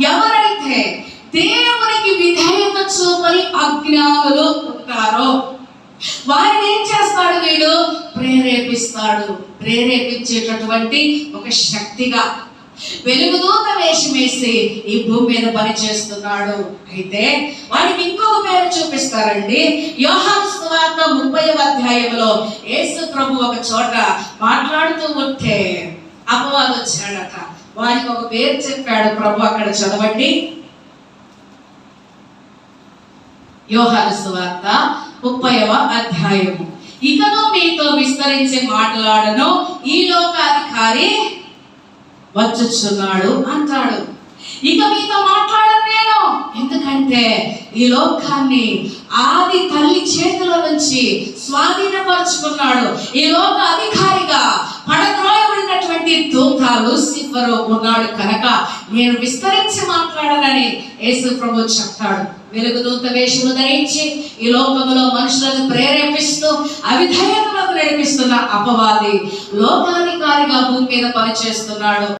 ఎవరైతే దేవునికి విధేయత చూపని అజ్ఞానులు ఉంటారో వారిని ఏం చేస్తాడు వీడు? ప్రేరేపిస్తాడు. ప్రేరేపించేటటువంటి ఒక శక్తిగా వెలుగుదూత వేషం వేసి ఈ భూమి మీద పనిచేస్తున్నాడు. అయితే వారికి ఇంకొక పేరు చూపిస్తారండి. యోహాన్ సువార్త ముప్పై అధ్యాయంలో యేసు ప్రభు ఒక చోట మాట్లాడుతూ ఉంటే అపవాదు వచ్చాడట. వారికి ఒక పేరు చెప్పాడు ప్రభు అక్కడ చదవండి. యోహాను సువార్త ముప్పైవ అధ్యాయము. ఇకను మీతో విస్తరించి మాట్లాడను ఈ లోకాధికారి వచ్చుచున్నాడు అంటాడు. ఇక మీతో మాట్లాడను నేను. ఎందుకంటే ఈ లోకాన్ని ఆది తల్లి చేతిలో నుంచి స్వాధీనపరుచుకున్నాడు. ఈ లోక అధికారి పడద్రోయబడినటువంటి దూత లూసిఫరు ఉన్నాడు కనుక నేను విస్తరించి మాట్లాడనని యేసు ప్రభు చెప్తాడు వెలుగు దూత వేషము ధరించి ఈ లోకంలో మనుషులను ప్రేరేపిస్తూ అవిధేయతలకు నడిపిస్తున్న అపవాది లోకాధికారిగా భూమి మీద పనిచేస్తున్నాడు.